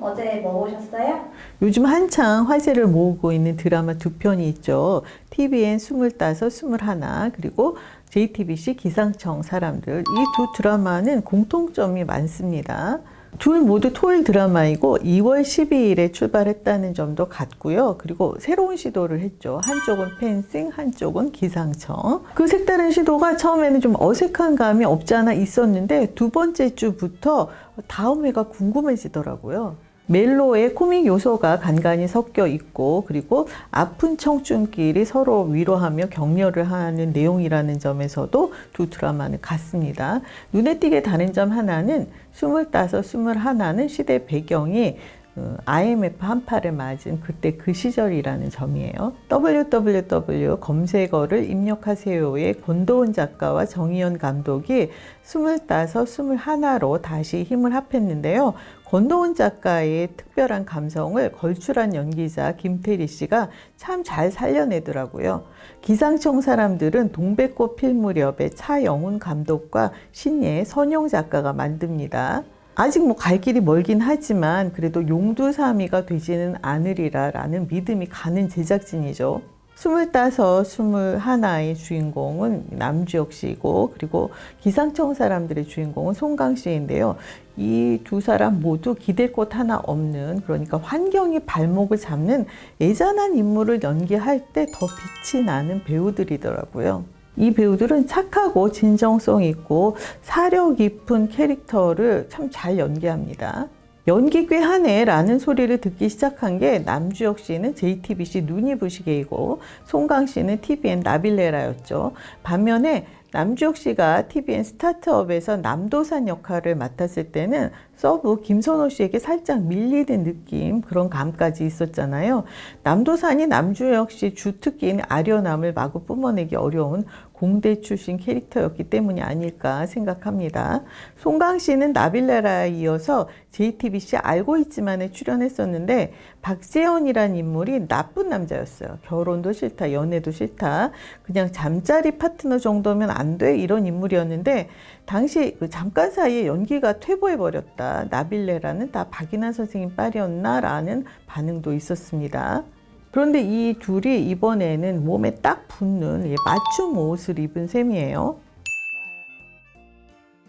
어제 뭐 보셨어요? 요즘 한창 화제를 모으고 있는 드라마 두 편이 있죠. TVN 스물다섯, 스물하나, 그리고 JTBC 기상청 사람들. 이 두 드라마는 공통점이 많습니다. 둘 모두 토일 드라마이고 2월 12일에 출발했다는 점도 같고요. 그리고 새로운 시도를 했죠. 한쪽은 펜싱, 한쪽은 기상청. 그 색다른 시도가 처음에는 좀 어색한 감이 없지 않아 있었는데 두 번째 주부터 다음 회가 궁금해지더라고요. 멜로의 코믹 요소가 간간히 섞여 있고 그리고 아픈 청춘끼리 서로 위로하며 격려를 하는 내용이라는 점에서도 두 드라마는 같습니다. 눈에 띄게 다른 점 하나는 스물다섯, 스물하나는 시대 배경이 어, IMF 한파를 맞은 그때 그 시절이라는 점이에요. www 검색어를 입력하세요의 권도훈 작가와 정희연 감독이 스물다섯, 스물하나로 다시 힘을 합했는데요. 권도훈 작가의 특별한 감성을 걸출한 연기자 김태리 씨가 참 잘 살려내더라고요. 기상청 사람들은 동백꽃 필 무렵에 차영훈 감독과 신예 선영 작가가 만듭니다. 아직 뭐 갈 길이 멀긴 하지만 그래도 용두사미가 되지는 않으리라라는 믿음이 가는 제작진이죠. 스물다섯, 스물하나의 주인공은 남주혁 씨이고 그리고 기상청 사람들의 주인공은 송강 씨인데요. 이 두 사람 모두 기댈 곳 하나 없는 그러니까 환경이 발목을 잡는 애잔한 인물을 연기할 때 더 빛이 나는 배우들이더라고요. 이 배우들은 착하고 진정성 있고 사려 깊은 캐릭터를 참 잘 연기합니다. 연기 꽤 하네 라는 소리를 듣기 시작한 게 남주혁 씨는 JTBC 눈이 부시게이고 송강 씨는 TVN 나빌레라였죠. 반면에 남주혁 씨가 TVN 스타트업에서 남도산 역할을 맡았을 때는 서브 김선호 씨에게 살짝 밀리는 느낌 그런 감까지 있었잖아요. 남도산이 남주혁 씨 주특기인 아련함을 마구 뿜어내기 어려운 공대 출신 캐릭터였기 때문이 아닐까 생각합니다. 송강 씨는 나빌레라에 이어서 JTBC 알고 있지만에 출연했었는데 박재현이란 인물이 나쁜 남자였어요. 결혼도 싫다, 연애도 싫다. 그냥 잠자리 파트너 정도면 안 돼. 이런 인물이었는데 당시 그 잠깐 사이에 연기가 퇴보해 버렸다. 나빌레라는 다 박인환 선생님 딸이었나 라는 반응도 있었습니다. 그런데 이 둘이 이번에는 몸에 딱 붙는 예, 맞춤 옷을 입은 셈이에요.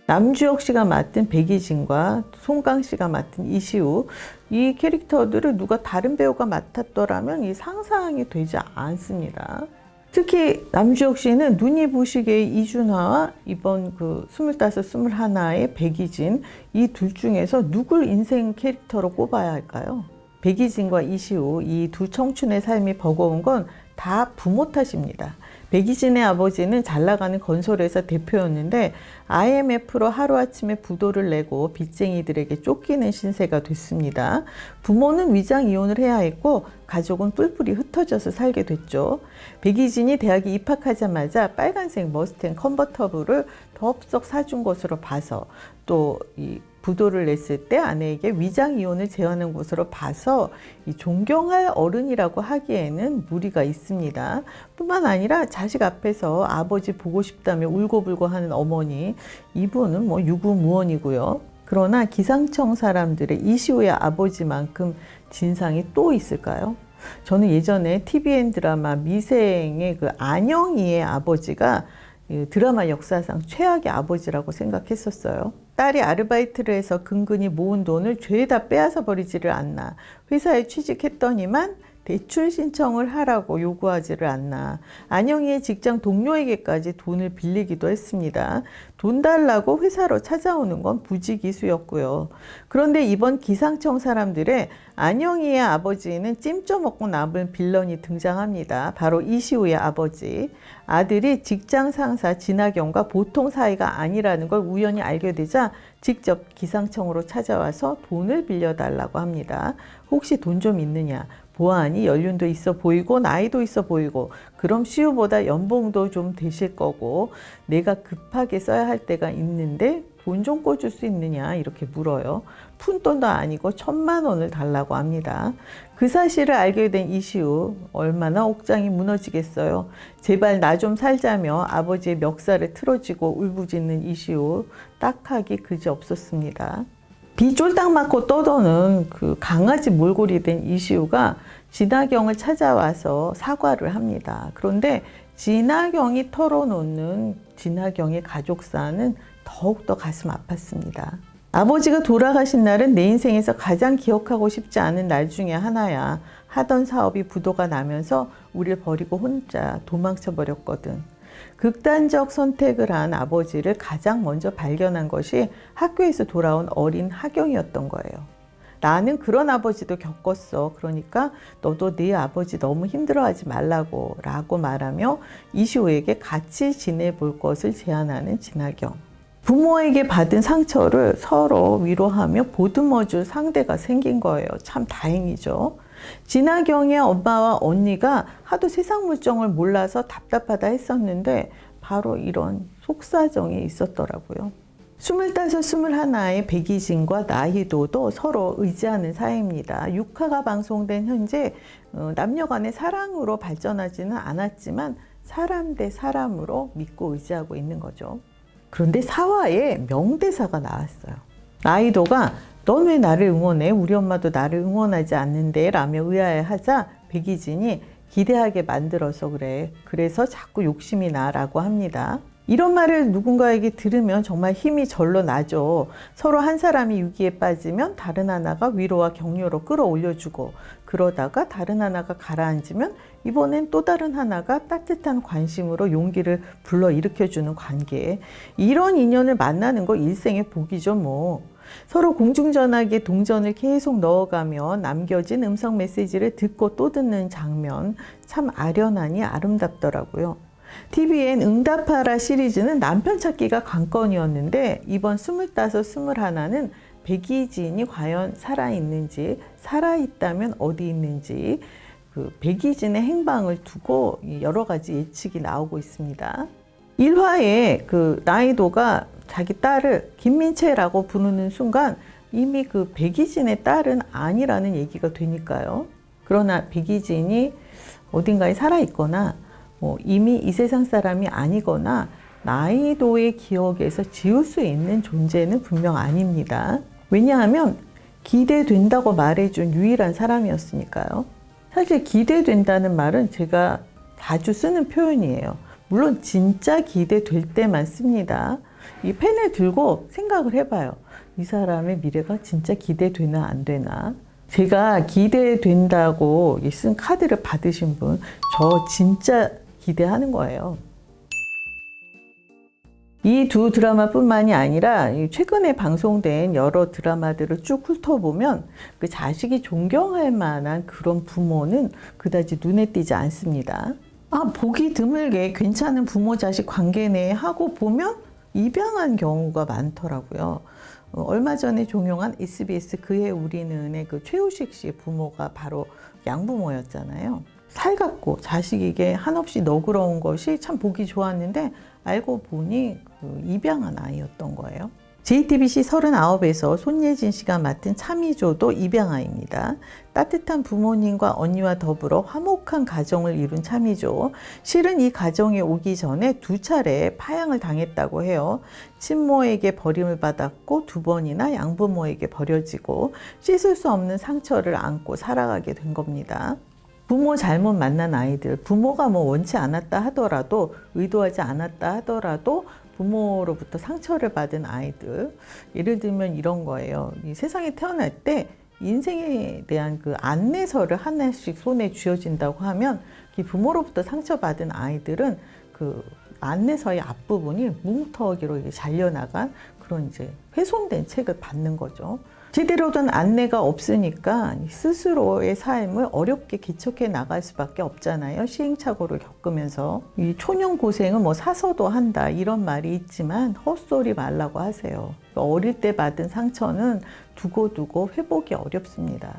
남주혁 씨가 맡은 백이진과 송강 씨가 맡은 이시우 이 캐릭터들을 누가 다른 배우가 맡았더라면 이 상상이 되지 않습니다. 특히 남주혁 씨는 눈이 부시게의 이준화와 이번 그 스물다섯, 스물하나의 백이진 이 둘 중에서 누굴 인생 캐릭터로 꼽아야 할까요? 백이진과 이시우 이 두 청춘의 삶이 버거운 건 다 부모 탓입니다. 백이진의 아버지는 잘 나가는 건설회사 대표였는데 IMF로 하루아침에 부도를 내고 빚쟁이들에게 쫓기는 신세가 됐습니다. 부모는 위장 이혼을 해야 했고 가족은 뿔뿔이 흩어져서 살게 됐죠. 백이진이 대학에 입학하자마자 빨간색 머스탱 컨버터블을 덥석 사준 것으로 봐서 또이 부도를 냈을 때 아내에게 위장 이혼을 제안한 것으로 봐서 이 존경할 어른이라고 하기에는 무리가 있습니다. 뿐만 아니라 자식 앞에서 아버지 보고 싶다며 울고불고 하는 어머니 이분은 뭐 유구무원이고요. 그러나 기상청 사람들의 이시우의 아버지만큼 진상이 또 있을까요? 저는 예전에 TVN 드라마 미생의 그 안영이의 아버지가 이 드라마 역사상 최악의 아버지라고 생각했었어요. 딸이 아르바이트를 해서 근근히 모은 돈을 죄다 빼앗아 버리지를 않나. 회사에 취직했더니만 대출 신청을 하라고 요구하지를 않나. 안영이의 직장 동료에게까지 돈을 빌리기도 했습니다. 돈 달라고 회사로 찾아오는 건 부지기수였고요. 그런데 이번 기상청 사람들의 안영이의 아버지는 찜쪄 먹고 남은 빌런이 등장합니다. 바로 이시우의 아버지. 아들이 직장 상사 진학영과 보통 사이가 아니라는 걸 우연히 알게 되자 직접 기상청으로 찾아와서 돈을 빌려달라고 합니다. 혹시 돈 좀 있느냐? 보아하니 연륜도 있어 보이고 나이도 있어 보이고 그럼 시우보다 연봉도 좀 되실 거고 내가 급하게 써야 할 때가 있는데 돈 좀 꿔줄 수 있느냐 이렇게 물어요. 푼돈도 아니고 천만 원을 달라고 합니다. 그 사실을 알게 된 이시우 얼마나 옥장이 무너지겠어요. 제발 나 좀 살자며 아버지의 멱살을 틀어쥐고 울부짖는 이시우 딱하기 그지 없었습니다. 비 쫄딱 맞고 떠도는 그 강아지 몰골이 된 이시우가 진아경을 찾아와서 사과를 합니다. 그런데 진아경이 털어놓는 진아경의 가족사는 더욱더 가슴 아팠습니다. 아버지가 돌아가신 날은 내 인생에서 가장 기억하고 싶지 않은 날 중에 하나야. 하던 사업이 부도가 나면서 우리를 버리고 혼자 도망쳐 버렸거든. 극단적 선택을 한 아버지를 가장 먼저 발견한 것이 학교에서 돌아온 어린 하경이었던 거예요. 나는 그런 아버지도 겪었어. 그러니까 너도 네 아버지 너무 힘들어하지 말라고 라고 말하며 이시호에게 같이 지내볼 것을 제안하는 진하경. 부모에게 받은 상처를 서로 위로하며 보듬어줄 상대가 생긴 거예요. 참 다행이죠. 진하경의 엄마와 언니가 하도 세상 물정을 몰라서 답답하다 했었는데 바로 이런 속사정이 있었더라고요. 스물다섯, 스물하나의 백이진과 나희도도 서로 의지하는 사이입니다. 6화가 방송된 현재 어, 남녀 간의 사랑으로 발전하지는 않았지만 사람 대 사람으로 믿고 의지하고 있는 거죠. 그런데 4화에 명대사가 나왔어요. 나이도가 넌 왜 나를 응원해? 우리 엄마도 나를 응원하지 않는데 라며 의아해하자 백이진이 기대하게 만들어서 그래. 그래서 자꾸 욕심이 나라고 합니다. 이런 말을 누군가에게 들으면 정말 힘이 절로 나죠. 서로 한 사람이 위기에 빠지면 다른 하나가 위로와 격려로 끌어올려주고 그러다가 다른 하나가 가라앉으면 이번엔 또 다른 하나가 따뜻한 관심으로 용기를 불러 일으켜주는 관계. 이런 인연을 만나는 거 일생의 복이죠, 뭐. 서로 공중전화기에 동전을 계속 넣어가며 남겨진 음성 메시지를 듣고 또 듣는 장면 참 아련하니 아름답더라고요. TVN 응답하라 시리즈는 남편 찾기가 관건이었는데 이번 스물다섯, 스물하나는 백이진이 과연 살아있는지 살아있다면 어디 있는지 그 백이진의 행방을 두고 여러 가지 예측이 나오고 있습니다. 1화에 그 나이도가 자기 딸을 김민채라고 부르는 순간 이미 그 백이진의 딸은 아니라는 얘기가 되니까요. 그러나 백이진이 어딘가에 살아있거나 뭐 이미 이 세상 사람이 아니거나 나이도의 기억에서 지울 수 있는 존재는 분명 아닙니다. 왜냐하면 기대된다고 말해준 유일한 사람이었으니까요. 사실 기대된다는 말은 제가 자주 쓰는 표현이에요. 물론 진짜 기대될 때만 씁니다. 이 펜을 들고 생각을 해봐요. 이 사람의 미래가 진짜 기대되나 안 되나. 제가 기대된다고 쓴 카드를 받으신 분, 저 진짜 기대하는 거예요. 이 두 드라마뿐만이 아니라 최근에 방송된 여러 드라마들을 쭉 훑어보면 그 자식이 존경할 만한 그런 부모는 그다지 눈에 띄지 않습니다. 아, 보기 드물게 괜찮은 부모 자식 관계네 하고 보면 입양한 경우가 많더라고요. 어, 얼마 전에 종영한 SBS 그의 우리는의 그 최우식 씨 부모가 바로 양부모였잖아요. 살갑고 자식에게 한없이 너그러운 것이 참 보기 좋았는데 알고 보니 그 입양한 아이였던 거예요. JTBC 39에서 손예진 씨가 맡은 참이조도 입양아입니다. 따뜻한 부모님과 언니와 더불어 화목한 가정을 이룬 참이조. 실은 이 가정에 오기 전에 두 차례 파양을 당했다고 해요. 친모에게 버림을 받았고 두 번이나 양부모에게 버려지고 씻을 수 없는 상처를 안고 살아가게 된 겁니다. 부모 잘못 만난 아이들, 부모가 뭐 원치 않았다 하더라도, 의도하지 않았다 하더라도, 부모로부터 상처를 받은 아이들. 예를 들면 이런 거예요. 이 세상에 태어날 때 인생에 대한 그 안내서를 하나씩 손에 쥐어진다고 하면 이 부모로부터 상처받은 아이들은 그 안내서의 앞부분이 이렇게 잘려나간 그런 이제 훼손된 책을 받는 거죠. 제대로 된 안내가 없으니까 스스로의 삶을 어렵게 개척해 나갈 수밖에 없잖아요. 시행착오를 겪으면서. 이 초년 고생은 뭐 사서도 한다 이런 말이 있지만 헛소리 말라고 하세요. 어릴 때 받은 상처는 두고두고 회복이 어렵습니다.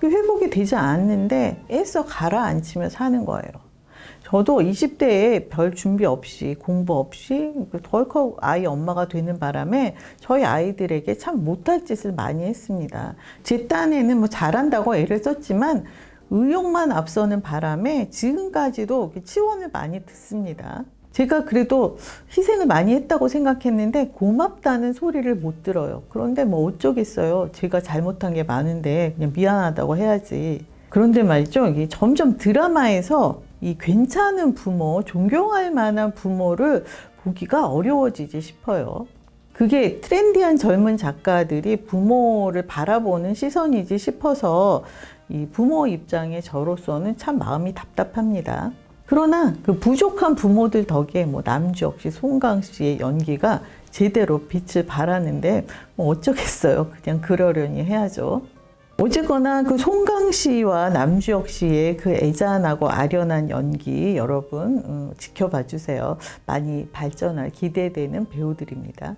그 회복이 되지 않는데 애써 가라앉히며 사는 거예요. 저도 20대에 별 준비 없이 공부 없이 덜컥 아이 엄마가 되는 바람에 저희 아이들에게 참 못할 짓을 많이 했습니다. 제 딴에는 뭐 잘한다고 애를 썼지만 의욕만 앞서는 바람에 지금까지도 치원을 많이 듣습니다. 제가 그래도 희생을 많이 했다고 생각했는데 고맙다는 소리를 못 들어요. 그런데 뭐 어쩌겠어요. 제가 잘못한 게 많은데 그냥 미안하다고 해야지. 그런데 말이죠. 이게 점점 드라마에서 이 괜찮은 부모, 존경할 만한 부모를 보기가 어려워지지 싶어요. 그게 트렌디한 젊은 작가들이 부모를 바라보는 시선이지 싶어서 이 부모 입장에 저로서는 참 마음이 답답합니다. 그러나 그 부족한 부모들 덕에 뭐 남주혁 씨, 송강 씨의 연기가 제대로 빛을 발하는데 뭐 어쩌겠어요. 그냥 그러려니 해야죠. 어쨌거나 그 송강 씨와 남주혁 씨의 그 애잔하고 아련한 연기 여러분 음, 지켜봐 주세요. 많이 발전할 기대되는 배우들입니다.